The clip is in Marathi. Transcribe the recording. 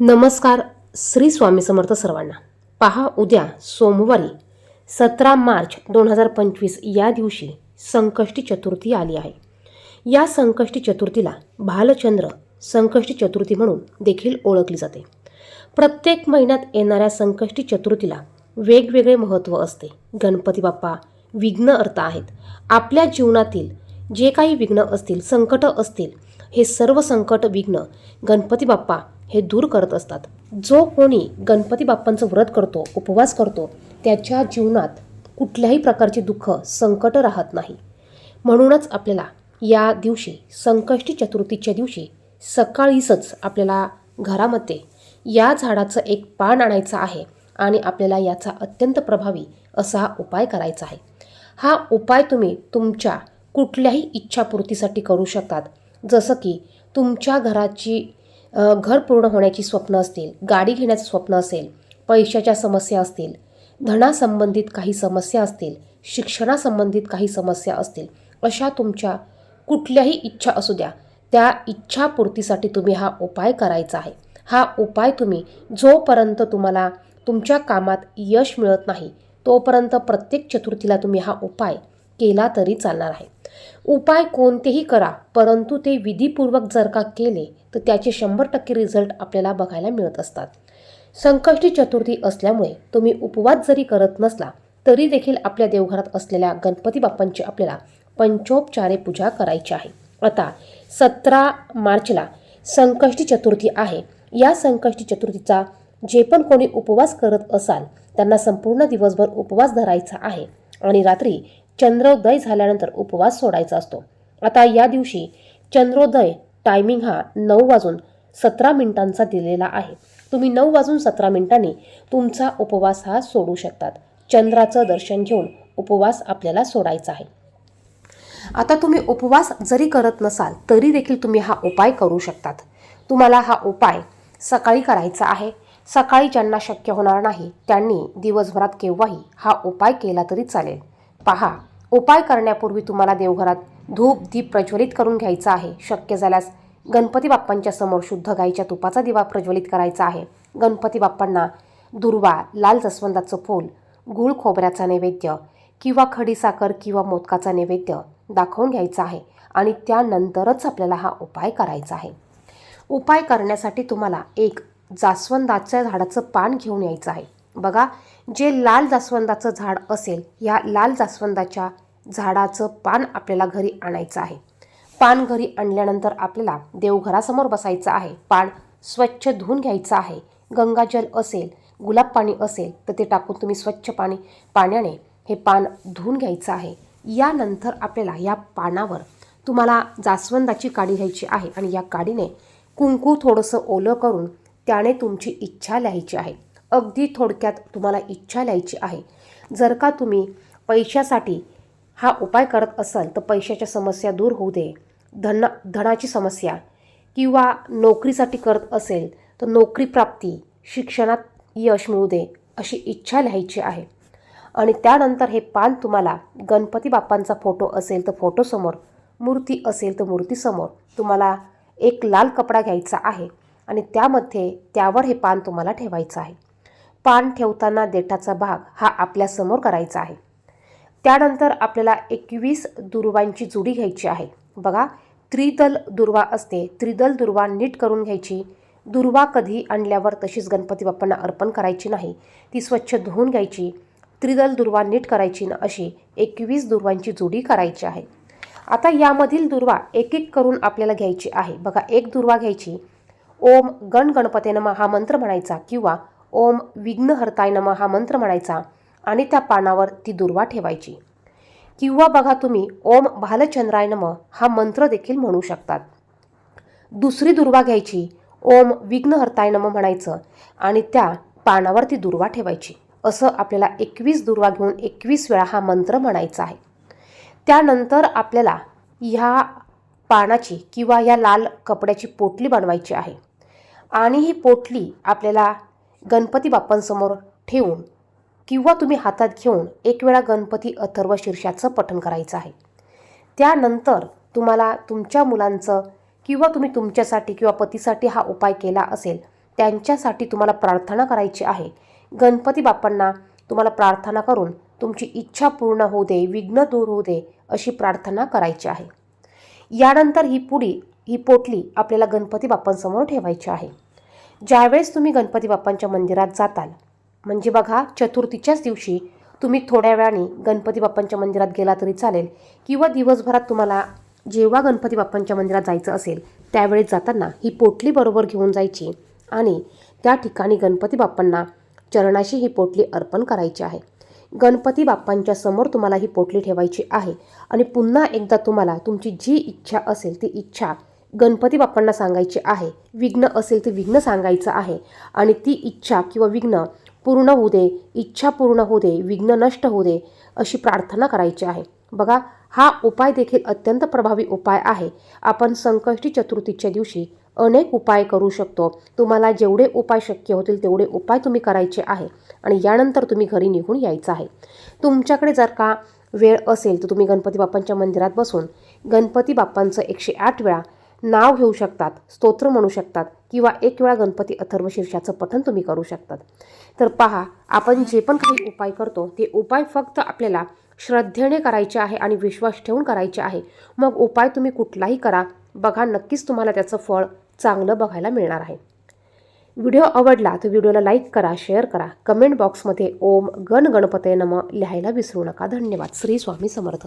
नमस्कार श्री स्वामी समर्थ सर्वांना. पहा उद्या सोमवारी सतरा मार्च दोन हजार पंचवीस या दिवशी संकष्टी चतुर्थी आली आहे. या संकष्टी चतुर्थीला भालचंद्र संकष्टी चतुर्थी म्हणून देखील ओळखली जाते. प्रत्येक महिन्यात येणाऱ्या संकष्टी चतुर्थीला वेगवेगळे महत्त्व असते. गणपती बाप्पा विघ्न अर्थ आहेत. आपल्या जीवनातील जे काही विघ्न असतील संकट असतील हे सर्व संकट विघ्न गणपती बाप्पा हे दूर करत असतात. जो कोणी गणपती बाप्पांचं व्रत करतो उपवास करतो त्याच्या जीवनात कुठल्याही प्रकारचे दुःख संकट राहत नाही. म्हणूनच आपल्याला या दिवशी संकष्टी चतुर्थीच्या दिवशी सकाळीसच आपल्याला घरामध्ये या झाडाचं एक पान आणायचं आहे आणि आपल्याला याचा अत्यंत प्रभावी असा हा उपाय करायचा आहे. हा उपाय तुम्ही तुमच्या कुठल्याही इच्छापूर्तीसाठी करू शकतात. जसं की तुमच्या घराची घर पूर्ण होण्याची स्वप्न असतील गाडी घेण्याचं स्वप्न असेल पैशाच्या समस्या असतील धनासंबंधित काही समस्या असतील शिक्षणासंबंधित काही समस्या असतील अशा तुमच्या कुठल्याही इच्छा असू द्या त्या इच्छापूर्तीसाठी तुम्ही हा उपाय करायचा आहे. हा उपाय तुम्ही जोपर्यंत तुम्हाला तुमच्या कामात यश मिळत नाही तोपर्यंत प्रत्येक चतुर्थीला तुम्ही हा उपाय केला तरी चालणार आहे. उपाय कोणतेही करा परंतु ते विधीपूर्वक जर का केले तर त्याचे शंभर टक्के रिझल्ट आपल्याला बघायला मिळत असतात. संकष्टी चतुर्थी असल्यामुळे तुम्ही उपवास जरी करत नसला तरी देखील आपल्या देवघरात असलेल्या गणपती बाप्पांची आपल्याला पंचोपचारे पूजा करायची आहे. आता सतरा मार्चला संकष्टी चतुर्थी आहे. या संकष्टी चतुर्थीचा जे पण कोणी उपवास करत असाल त्यांना संपूर्ण दिवसभर उपवास धरायचा आहे. आणि रात्री चंद्रोदय झाल्यानंतर उपवास सोडायचा असतो. आता या दिवशी चंद्रोदय टायमिंग हा नऊ वाजून सतरा मिनिटांचा दिलेला आहे. तुम्ही नऊ वाजून सतरा मिनिटांनी तुमचा उपवास हा सोडू शकतात. चंद्राचं दर्शन घेऊन उपवास आपल्याला सोडायचा आहे. आता तुम्ही उपवास जरी करत नसाल तरी देखील तुम्ही हा उपाय करू शकतात. तुम्हाला हा उपाय सकाळी करायचा आहे. सकाळी ज्यांना शक्य होणार नाही त्यांनी दिवसभरात केव्हाही हा उपाय केला तरी चालेल. पहा उपाय करण्यापूर्वी तुम्हाला देवघरात धूप दीप प्रज्वलित करून घ्यायचा आहे. शक्य झाल्यास गणपती बाप्पांच्या समोर शुद्ध गाईच्या तुपाचा दिवा प्रज्वलित करायचा आहे. गणपती बाप्पांना दुर्वा लाल जसवंदाचं फूल गूळ खोबऱ्याचा नैवेद्य किंवा खडीसाखर किंवा मोदकाचा नैवेद्य दाखवून घ्यायचा आहे आणि त्यानंतरच आपल्याला हा उपाय करायचा आहे. उपाय करण्यासाठी तुम्हाला एक जास्वंदाच्या झाडाचं पान घेऊन यायचं आहे. बघा जे लाल जास्वंदाचं झाड असेल या लाल जास्वंदाच्या झाडाचं पान आपल्याला घरी आणायचं आहे. पान घरी आणल्यानंतर आपल्याला देवघरासमोर बसायचं आहे. पान स्वच्छ धुवून घ्यायचं आहे. गंगाजल असेल गुलाब पाणी असेल तर ते टाकून तुम्ही स्वच्छ पाणी पाण्याने हे पान धुवून घ्यायचं आहे. यानंतर आपल्याला या पानावर तुम्हाला जास्वंदाची काडी घ्यायची आहे आणि या काडीने कुंकू थोडंसं ओलं करून त्याने तुमची इच्छा लिहायची आहे. अगदी थोडक्यात तुम्हाला इच्छा लिहायची आहे. जर का तुम्ही पैशासाठी हा उपाय करत असाल तर पैशाच्या समस्या दूर होऊ दे. धन धनाची समस्या किंवा नोकरीसाठी करत असेल तर नोकरी प्राप्ती शिक्षणात यश मिळू दे अशी इच्छा लिहायची आहे. आणि त्यानंतर हे पान तुम्हाला गणपती बाप्पांचा फोटो असेल तर फोटोसमोर मूर्ती असेल तर मूर्तीसमोर तुम्हाला एक लाल कपडा घ्यायचा आहे. आणि त्यामध्ये त्यावर हे पान तुम्हाला ठेवायचं आहे. पान ठेवताना देठाचा भाग हा आपल्यासमोर करायचा आहे. त्यानंतर आपल्याला एकवीस दुर्वांची जुडी घ्यायची आहे. बघा त्रिदल दुर्वा असते. त्रिदल दुर्वा नीट करून घ्यायची. दुर्वा कधी आणल्यावर तशीच गणपती बाप्पांना अर्पण करायची नाही. ती स्वच्छ धुवून घ्यायची. त्रिदल दुर्वा नीट करायची ना अशी एकवीस दुर्वांची जुडी करायची आहे. आता यामधील दुर्वा एक एक करून आपल्याला घ्यायची आहे. बघा एक दुर्वा घ्यायची. ओम गण गणपते नमः हा मंत्र म्हणायचा किंवा ओम विघ्नहर्ताय नम हा मंत्र म्हणायचा आणि त्या पानावर ती दुर्वा ठेवायची. किंवा बघा तुम्ही ओम भालचंद्राय नम हा मंत्र देखील म्हणू शकतात. दुसरी दुर्वा घ्यायची ओम विघ्नहर्ताय नम म्हणायचं आणि त्या पानावर ती दुर्वा ठेवायची. असं आपल्याला एकवीस दुर्वा घेऊन एकवीस वेळा हा मंत्र म्हणायचा आहे. त्यानंतर आपल्याला ह्या पानाची किंवा या लाल कपड्याची पोटली बनवायची आहे. आणि ही पोटली आपल्याला गणपती बाप्पांसमोर ठेवून किंवा तुम्ही हातात घेऊन एक वेळा गणपती अथर्व शीर्षाचं पठण करायचं आहे. त्यानंतर तुम्हाला तुमच्या मुलांचं किंवा तुम्ही तुमच्यासाठी किंवा पतीसाठी हा उपाय केला असेल त्यांच्यासाठी तुम्हाला प्रार्थना करायची आहे. गणपती बाप्पांना तुम्हाला प्रार्थना करून तुमची इच्छा पूर्ण होऊ दे विघ्न दूर होऊ दे अशी प्रार्थना करायची आहे. यानंतर ही पुडी ही पोटली आपल्याला गणपती बाप्पांसमोर ठेवायची आहे. ज्यावेळेस तुम्ही गणपती बाप्पांच्या मंदिरात जाताल म्हणजे बघा चतुर्थीच्याच दिवशी तुम्ही थोड्या वेळाने गणपती बाप्पांच्या मंदिरात गेला तरी चालेल किंवा दिवसभरात तुम्हाला जेव्हा गणपती बाप्पांच्या मंदिरात जायचं असेल त्यावेळेस जाताना ही पोटली बरोबर घेऊन जायची आणि त्या ठिकाणी गणपती बाप्पांना चरणाशी ही पोटली अर्पण करायची आहे. गणपती बाप्पांच्या समोर तुम्हाला ही पोटली ठेवायची आहे आणि पुन्हा एकदा तुम्हाला तुमची जी इच्छा असेल ती इच्छा गणपती बाप्पांना सांगायची आहे. विघ्न असेल ते विघ्न सांगायचं आहे. आणि ती इच्छा किंवा विघ्न पूर्ण होऊ दे इच्छा पूर्ण होऊ दे विघ्न नष्ट होऊ दे अशी प्रार्थना करायची आहे. बघा हा उपाय देखील अत्यंत प्रभावी उपाय आहे. आपण संकष्टी चतुर्थीच्या दिवशी अनेक उपाय करू शकतो. तुम्हाला जेवढे उपाय शक्य होतील तेवढे उपाय तुम्ही करायचे आहे. आणि यानंतर तुम्ही घरी निघून यायचं आहे. तुमच्याकडे जर का वेळ असेल तर तुम्ही गणपती बाप्पांच्या मंदिरात बसून गणपती बाप्पांचं एकशे आठ वेळा नाव घेऊ शकतात स्तोत्र म्हणू शकतात किंवा एक वेळा गणपती अथर्व शीर्षाचं पठण तुम्ही करू शकतात. तर पहा आपण जे पण काही उपाय करतो ते उपाय फक्त आपल्याला श्रद्धेने करायचे आहे आणि विश्वास ठेवून करायचे आहे. मग उपाय तुम्ही कुठलाही करा बघा नक्कीच तुम्हाला त्याचं फळ चांगलं बघायला मिळणार आहे. व्हिडिओ आवडला तर व्हिडिओला लाईक करा शेअर करा. कमेंट बॉक्समध्ये ओम गण गणपते नम लिहायला विसरू नका. धन्यवाद. श्री स्वामी समर्थ.